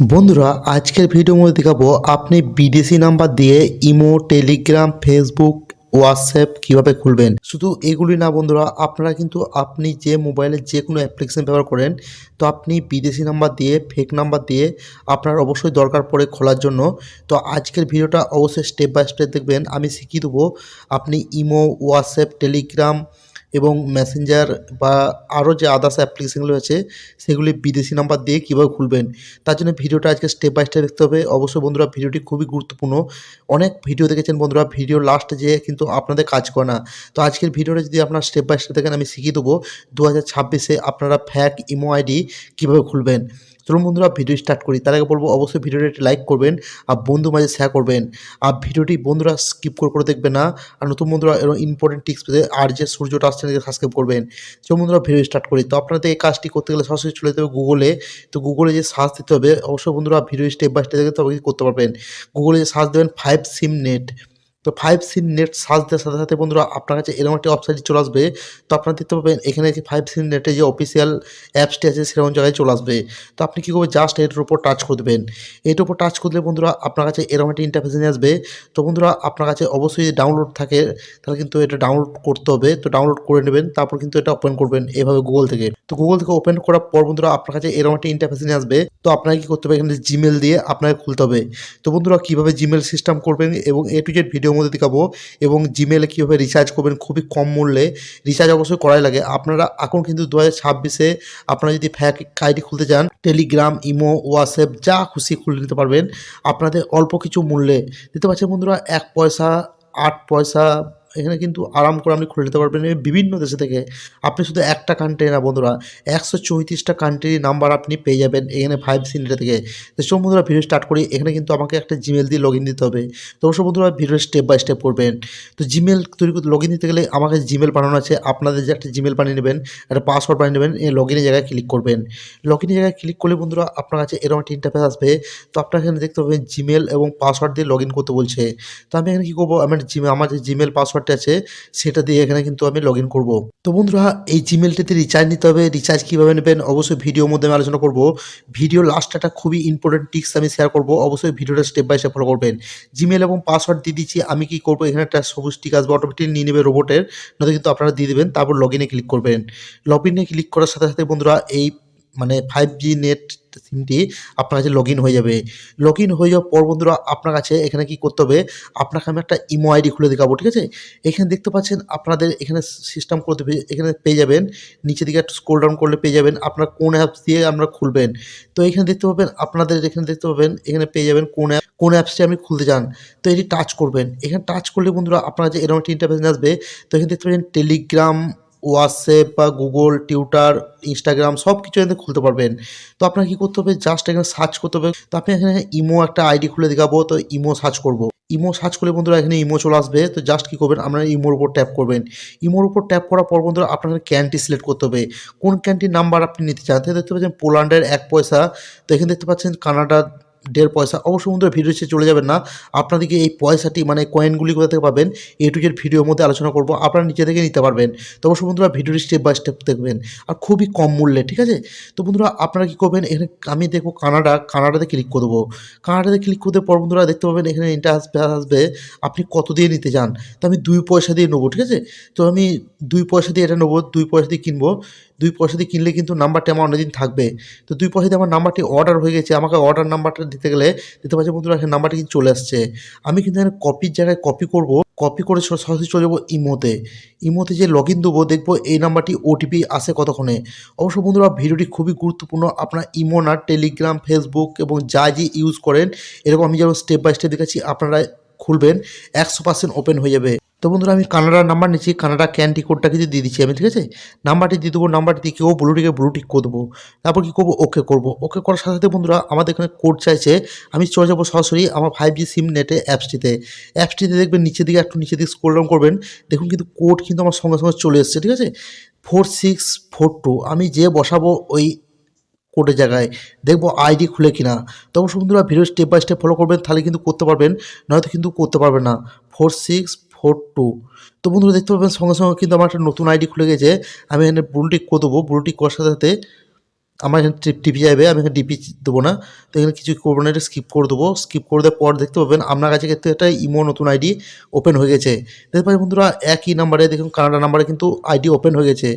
বন্ধুরা, আজকের ভিডিওর মধ্যে দেখাবো, আপনি বিদেশি নাম্বার দিয়ে ইমো টেলিগ্রাম ফেসবুক হোয়াটসঅ্যাপ কীভাবে খুলবেন। শুধু এগুলি না বন্ধুরা, আপনারা কিন্তু আপনি যে মোবাইলে যে কোনো অ্যাপ্লিকেশন ব্যবহার করেন, তো আপনি বিদেশি নাম্বার দিয়ে ফেক নাম্বার দিয়ে আপনার অবশ্যই দরকার পড়ে খোলার জন্য। তো আজকের ভিডিওটা অবশ্যই স্টেপ বাই স্টেপ দেখবেন। আমি শিখিয়ে দেবো, আপনি ইমো হোয়াটসঅ্যাপ টেলিগ্রাম এবং মেসেঞ্জার বা আরও যে আদার্স অ্যাপ্লিকেশনগুলো আছে, সেগুলি বিদেশি নাম্বার দিয়ে কীভাবে খুলবেন, তার জন্য ভিডিওটা আজকে স্টেপ বাই স্টেপ দেখতে হবে। অবশ্যই বন্ধুরা, ভিডিওটি খুবই গুরুত্বপূর্ণ। অনেক ভিডিও দেখেছেন বন্ধুরা ভিডিও লাস্টে যেয়ে কিন্তু আপনাদের কাজ করে না। তো আজকের ভিডিওটা যদি আপনারা স্টেপ বাই স্টেপ দেখেন, আমি শিখিয়ে দেবো দু হাজার ছাব্বিশে আপনারা ফ্যাক ইমো আইডি কীভাবে খুলবেন। চলুন বন্ধুরা, ভিডিও স্টার্ট করি। তার আগে বলব, অবশ্যই ভিডিওটি একটি লাইক করবেন আর বন্ধু মাঝে শেয়ার করবেন। আর ভিডিওটি বন্ধুরা স্কিপ করে করে দেখবেন না। আর নতুন বন্ধুরা এরকম ইম্পর্টেন্ট টিপস পেতে আর যে সূর্যটা আসছে সাবস্ক্রাইব করবেন। চলুন বন্ধুরা, ভিডিও স্টার্ট করি। তো আপনাদের এই কাজটি করতে গেলে সরাসরি চলে যেতে হবে গুগলে তো গুগলে যে সার্চ দিতে হবে, অবশ্যই বন্ধুরা, ভিডিও স্টেপ বাই স্টেপ দেখে তবে করতে পারবেন। গুগলে যে সার্চ দেবেন ফাইভ সিম নেট তো ফাইভ সিম নেট সার্চ দেওয়ার সাথে সাথে বন্ধুরা আপনার কাছে এরকম একটি ওয়েবসাইট চলে আসবে, তো আপনারা দেখতে পাবেন এখানে যে ফাইভ সিম নেটে যে অফিসিয়াল অ্যাপসটি আছে সেরকম জায়গায় চলে আসবে। তো আপনি কী করবেন? জাস্ট এটার উপর টাচ করে দেবেন। এটার উপর টাচ করলে বন্ধুরা আপনার কাছে এরকম একটি ইন্টারফেস নিয়ে আসবে। তো বন্ধুরা আপনার কাছে অবশ্যই ডাউনলোড থাকে, তাহলে কিন্তু এটা ডাউনলোড করতে হবে। তো ডাউনলোড করে নেবেন, তারপর কিন্তু এটা ওপেন করবেন এভাবে গুগল থেকে। তো গুগল থেকে ওপেন করার পর বন্ধুরা আপনার কাছে এরকম একটি ইন্টারফেস নিয়ে আসবে। তো আপনাকে কী করতে হবে? এখানে জিমেল দিয়ে আপনাকে খুলতে হবে। তো বন্ধুরা কীভাবে জিমেল সিস্টেম করবেন এবং এ টু জেড ভিডিওর মধ্যে দেখাবো এবং জিমেলে কীভাবে রিচার্জ করবেন খুবই কম মূল্যে। রিচার্জ অবশ্যই করাই লাগে। আপনারা এখন কিন্তু দু হাজার ছাব্বিশে আপনারা যদি ফ্যাক আইডি খুলতে যান টেলিগ্রাম ইমো হোয়াটসঅ্যাপ যা খুশি খুলে নিতে পারবেন। আপনাদের অল্প কিছু মূল্যে। দিতে পারছেন বন্ধুরা, এক পয়সা, আট পয়সা এখানে কিন্তু আরাম করে আপনি খুলে নিতে পারবেন। বিভিন্ন দেশে থেকে আপনি শুধু একটা কান্ট্রি না বন্ধুরা, একশো চৌত্রিশটা কান্ট্রির নাম্বার আপনি পেয়ে যাবেন এখানে ফাইভ সিনটা থেকে। তো সব বন্ধুরা ভিডিও স্টার্ট করি। এখানে কিন্তু আমাকে একটা জিমেল দিয়ে লগ ইন দিতে হবে। তো অবশ্য বন্ধুরা ভিডিও স্টেপ বাই স্টেপ করবেন। তো জিমেল তৈরি করতে লগ ইন দিতে গেলে আমাকে জিমেল বানানো আছে, আপনাদের যে একটা জিমেল বানিয়ে নেবেন, একটা পাসওয়ার্ড বানিয়ে নেবেন এই লগ ইনের জায়গায় ক্লিক করবেন। লগ ইনের জায়গায় ক্লিক করলে বন্ধুরা, আপনার কাছে এরকম একটা ইন্টারফেস আসবে। তো আপনার এখানে দেখতে পাবেন জিমেল এবং পাসওয়ার্ড দিয়ে লগ ইন করতে বলছে। তো আমি এখানে কী করব? আমার জিমে আমার যে জিমেল পাসওয়ার্ডটা আছে, সেটা দিয়ে এখানে কিন্তু আমি লগ ইন করব। তো বন্ধুরা, এই জিমেলটিতে রিচার্জ নিতে হবে। রিচার্জ কীভাবে নেবেন? অবশ্যই ভিডিওর মধ্যে আমি আলোচনা করব। ভিডিও লাস্ট একটা খুবই ইম্পর্টেন্ট টিক্স আমি শেয়ার করব। অবশ্যই ভিডিওটা স্টেপ বাই স্টেপ ফলো করবেন। জিমেল এবং পাসওয়ার্ড দিয়ে দিচ্ছি। আমি কি করব? এখানে একটা সবুজ টিক আসবে অটোমেটিক নিয়ে নেবে রোবটের নয়তো কিন্তু আপনারা দিয়ে দেবেন, তারপর লগ ইনে ক্লিক করবেন। লগ ইনে ক্লিক করার সাথে সাথে বন্ধুরা, এই মানে ফাইভ জি নেট সিমটি আপনার কাছে লগ হয়ে যাবে। লগ ইন হয়ে যাওয়ার পর বন্ধুরা আপনার কাছে এখানে কি করতে হবে? আপনাকে আমি একটা ইমো আইডি খুলে দেখাবো, ঠিক আছে? এখানে দেখতে পাচ্ছেন আপনাদের এখানে সিস্টেম করতে এখানে পেয়ে যাবেন। নিচে দিকে স্ক্রল ডাউন করলে পেয়ে যাবেন আপনার কোন অ্যাপস দিয়ে আপনারা খুলবেন। তো এখানে দেখতে পাবেন আপনাদের এখানে দেখতে পাবেন, এখানে পেয়ে যাবেন কোন অ্যাপ কোন অ্যাপসটি আপনি খুলতে চান। তো এটি টাচ করবেন। এখানে টাচ করলে বন্ধুরা আপনার যে এরকম একটা ইন্টারফেস আসবে। তো এখানে দেখতে পাচ্ছেন টেলিগ্রাম হোয়াটসঅ্যাপ বা গুগল, টিউটার, ইনস্টাগ্রাম সব কিছু এখানে খুলতে পারবেন। তো আপনার কী করতে হবে? জাস্ট এখানে সার্চ করতে হবে। তো আপনি এখানে ইমো একটা আইডি খুলে দেখাবো। তো ইমো সার্চ করব। ইমো সার্চ করলে বন্ধুরা এখানে ইমো চলে আসবে। তো জাস্ট কী করবেন? আপনারা ইমোর উপর ট্যাপ করবেন। ইমোর উপর ট্যাপ করার পর বন্ধুরা আপনাকে ক্যানটি সিলেক্ট করতে হবে। কোন ক্যানটির নাম্বার আপনি নিতে চান? দেখতে পাচ্ছেন পোল্যান্ডের এক পয়সা। তো এখানে দেখতে পাচ্ছেন কানাডা দেড় পয়সা। অবশ্য বন্ধুরা ভিডিও শেষে চলে যাবেন না। আপনাদেরকে এই পয়সাটি মানে কয়েনগুলি কোথা থেকে পাবেন? এ টু জেড ভিডিওর মধ্যে আলোচনা করব। আপনারা নিচে থেকে নিতে পারবেন। তো অবশ্য বন্ধুরা ভিডিওটি স্টেপ বাই স্টেপ দেখবেন। আর খুবই কম মূল্যে, ঠিক আছে? তো বন্ধুরা, আপনারা কী করবেন? এখানে আমি দেখব কানাডা, কানাডাতে ক্লিক করে দেবো। কানাডাতে ক্লিক করতে পর বন্ধুরা দেখতে পাবেন এখানে এটা আসবে আসবে আপনি কত দিয়ে নিতে চান? তো আমি দুই পয়সা দিয়ে নেব, ঠিক আছে? তো আমি দুই পয়সা দিয়ে এটা নেব, দুই পয়সা দিয়ে কিনবো। দুই পয়সা দিয়ে কিনলে কিন্তু নাম্বারটি আমার অনেকদিন থাকবে। তো দুই পয়সা দিয়ে আমার নাম্বারটি অর্ডার হয়ে গেছে। আমাকে অর্ডার নাম্বারটা দিতে গেলে দিতে পারছি বন্ধুরা, এখানে নাম্বারটি কিন্তু চলে আসছে। আমি কিন্তু এখানে কপির জায়গায় কপি করব। কপি করে সরাসরি চলে যাব ইমোতে। ইমোতে যে লগ ইন দেবো, দেখব এই নাম্বারটি ওটিপি আসে কতক্ষণে। অবশ্য বন্ধুরা, ভিডিওটি খুবই গুরুত্বপূর্ণ। আপনার ইমো না, টেলিগ্রাম ফেসবুক এবং যা যে ইউজ করেন, এরকম আমি যেমন স্টেপ বাই স্টেপ দেখাচ্ছি, আপনারা খুলবেন, একশো পার্সেন্ট ওপেন হয়ে যাবে। তো বন্ধুরা, আমি কানাডার নাম্বার নিচ্ছি কানাডা ক্যান্টি কোডটা কিন্তু দিয়ে দিচ্ছি আমি, ঠিক আছে? নাম্বারটি দিয়ে দেবো নাম্বারটি দিয়ে কেউ ব্লুটিকে ব্লুটিক করে দেবো। তারপর কী করব? ওকে করব। ওকে করার সাথে সাথে বন্ধুরা, আমাদের এখানে কোড চাইছে, আমি চলে যাব সরাসরি আমার ফাইভ জি সিম নেটে অ্যাপসটিতে অ্যাপসটিতে দেখবেন নিচের দিকে একটু নিচের দিকে স্ক্রোল ডাউন করবেন, দেখুন কিন্তু কোড কিন্তু আমার সঙ্গে সঙ্গে চলে এসেছে, ঠিক আছে? ফোর সিক্স ফোর টু আমি যে বসাবো ওই কোডের জায়গায়, দেখব আইডি খুলে কিনা। তো অবশ্য বন্ধুরা video step by step follow করবেন, তাহলে কিন্তু করতে পারবেন, নয়তো কিন্তু করতে পারবেন না। Four six four two. তো বন্ধুরা, দেখতে পাবেন সঙ্গে সঙ্গে কিন্তু আমার একটা নতুন আইডি খুলে গেছে। আমি এখানে ব্লুটিক করে দেবো। ব্লুটিক করার সাথে সাথে আমার এখানে টিপি যাবে আমি এখানে ডিপি দেবো না। তো এখানে কিছু করব না, এটা স্কিপ করে দেবো। স্কিপ করে দেওয়ার পর দেখতে পাবেন আপনার কাছে কিন্তু একটা ইমো নতুন আইডি ওপেন হয়ে গেছে। দেখতে পাবেন বন্ধুরা, একই নাম্বারে দেখুন কানাডা নাম্বারে কিন্তু আইডি ওপেন হয়ে গেছে।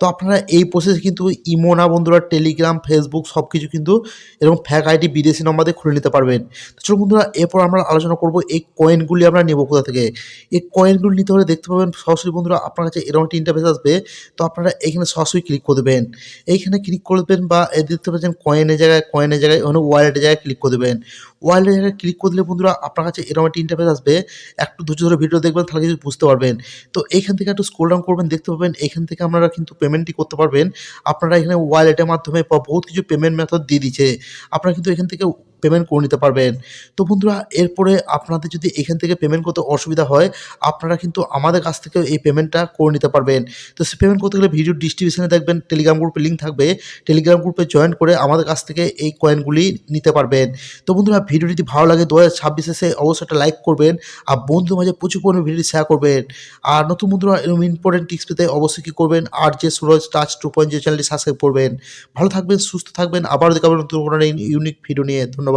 তো আপনারা এই প্রসেসে কিন্তু ইমো না বন্ধুরা টেলিগ্রাম ফেসবুক সব কিছু কিন্তু এরকম ফ্যাক আইডি বিদেশি নাম্বার দিয়ে খুলে নিতে পারবেন। তো চলুন বন্ধুরা, এরপর আমরা আলোচনা করব এই কয়েনগুলি আমরা নেব কোথা থেকে। এই কয়েনগুলি নিতে হলে দেখতে পাবেন সরাসরি বন্ধুরা, আপনার কাছে এরকম একটা ইন্টারফেস আসবে। তো আপনারা এখানে সরাসরি ক্লিক করে দেবেন। এইখানে ক্লিক করে দেবেন বা দেখতে পাচ্ছেন কয়েনের জায়গায় কয়েনের জায়গায় ওখানে ওয়ালেটের জায়গায় ক্লিক করে দেবেন। ওয়ালেটের জায়গায় ক্লিক করে দিলে বন্ধুরা আপনার কাছে এরকম একটা ইন্টারফেস আসবে। একটু ধৈর্য ধরে ভিডিও দেখবেন, তাহলে কিছু বুঝতে পারবেন। তো এখান থেকে একটু স্ক্রল ডাউন করবেন, দেখতে পাবেন এখান থেকে আপনারা কিন্তু পেমেন্টটি করতে পারবেন। আপনারা এখানে ওয়ালেটের মাধ্যমে বা বহুত কিছু পেমেন্ট মেথড দিয়ে দিচ্ছে। আপনারা কিন্তু এখান থেকে পেমেন্ট করে নিতে পারবেন। তো বন্ধুরা, এরপরে আপনাদের যদি এখান থেকে পেমেন্ট করতে অসুবিধা হয়, আপনারা কিন্তু আমাদের কাছ থেকে এই পেমেন্টটা করে নিতে পারবেন। তো সে পেমেন্ট করতে গেলে ভিডিও ডিস্ট্রিবিউশনে দেখবেন টেলিগ্রাম গ্রুপে লিঙ্ক থাকবে। টেলিগ্রাম গ্রুপে জয়েন করে আমাদের কাছ থেকে এই কয়েনগুলি নিতে পারবেন। তো বন্ধুরা ভিডিও যদি ভালো লাগে, দু হাজার ছাব্বিশে সে অবশ্যই একটা লাইক করবেন আর বন্ধুদের মাঝে প্রচুর পরিমাণে ভিডিও শেয়ার করবেন। আর নতুন বন্ধুরা, এরকম ইম্পর্টেন্ট টিপস পেতে অবশ্যই কী করবেন আর যে সুরজ টাচ টু পয়েন্ট যে চ্যানেলটি সাবস্ক্রাইব করবেন। ভালো থাকবেন, সুস্থ থাকবেন আবার দেখাবেন নতুন ইউনিক ভিডিও নিয়ে। ধন্যবাদ।